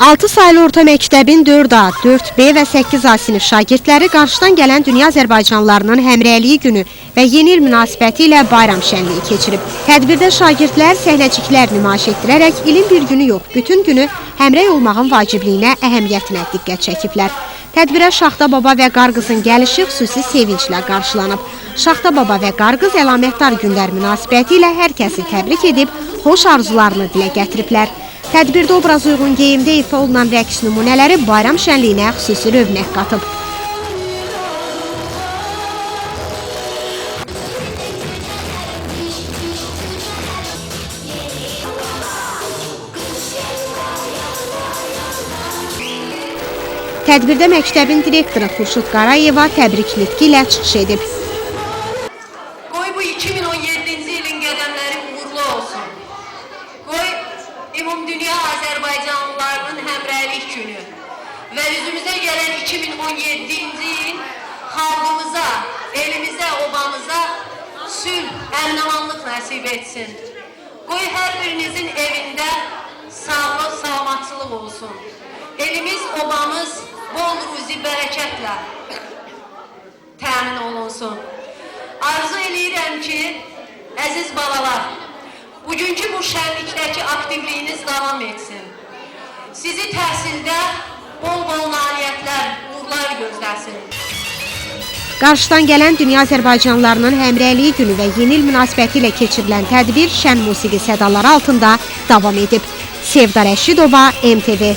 6 saylı orta məktəbin 4A, 4B və 8A sinif şagirdləri qarşıdan gələn dünya Azərbaycanlılarının həmrəyliyi günü və yeni il münasibəti ilə bayram şənliyi keçirib. Tədbirdə şagirdlər səhnəciklər nümayiş etdirərək ilin bir günü yox, bütün günü həmrəy olmağın vacibliyinə, əhəmiyyətinə diqqət çəkiblər. Tədbirə Şaxta Baba və Qarqızın gəlişi xüsusi sevinclə qarşılanıb. Şaxta Baba və Qarqız əlamətdar günlər münasibəti ilə hər kəsi təbrik edib, xoş arzularını dilə gətiriblər. Tədbirdə obraz uyğun geyimdə ifa olunan rəqs nümunələri bayram şənliyinə xüsusi rövnək qatıb. Tədbirdə məktəbin direktoru Xurşud Qarayeva təbrik nitqi ilə çıxış edib. Qoy bu 2017-ci ilin qədəmləri uğurlu olsun. Qoy ümumdünya Azərbaycanlılarının həmrəylik günü və üzümüzə gələn 2017-ci il xalqımıza, elimizə, obamıza sülh, əminamanlıq nəsib etsin. Qoy hər birinizin evində sağlıq, salamatçılıq olsun. Elimiz, obamız bol ruzi bərəkətlə təmin olunsun. Arzu eləyirəm ki, əziz balalar, bugünkü bu şənlikdəki aktivliyiniz davam etsin. Sizi təhsildə bol-bol nailiyyətlər, uğurlar gözləsin. Qarşıdan gələn dünya Azərbaycanlılarının həmrəyliyi günü və yeni il münasibəti ilə keçirilən tədbir şən musiqi sədaları altında davam edib. Sevda Rəşidova, MTV